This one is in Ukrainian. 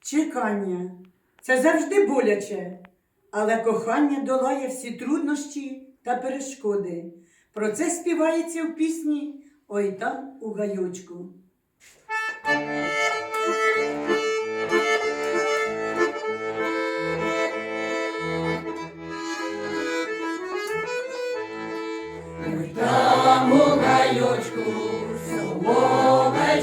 чекання. Це завжди боляче, але кохання долає всі труднощі та перешкоди. Про це співається в пісні Ой там у гайочку. Там у гайочку солома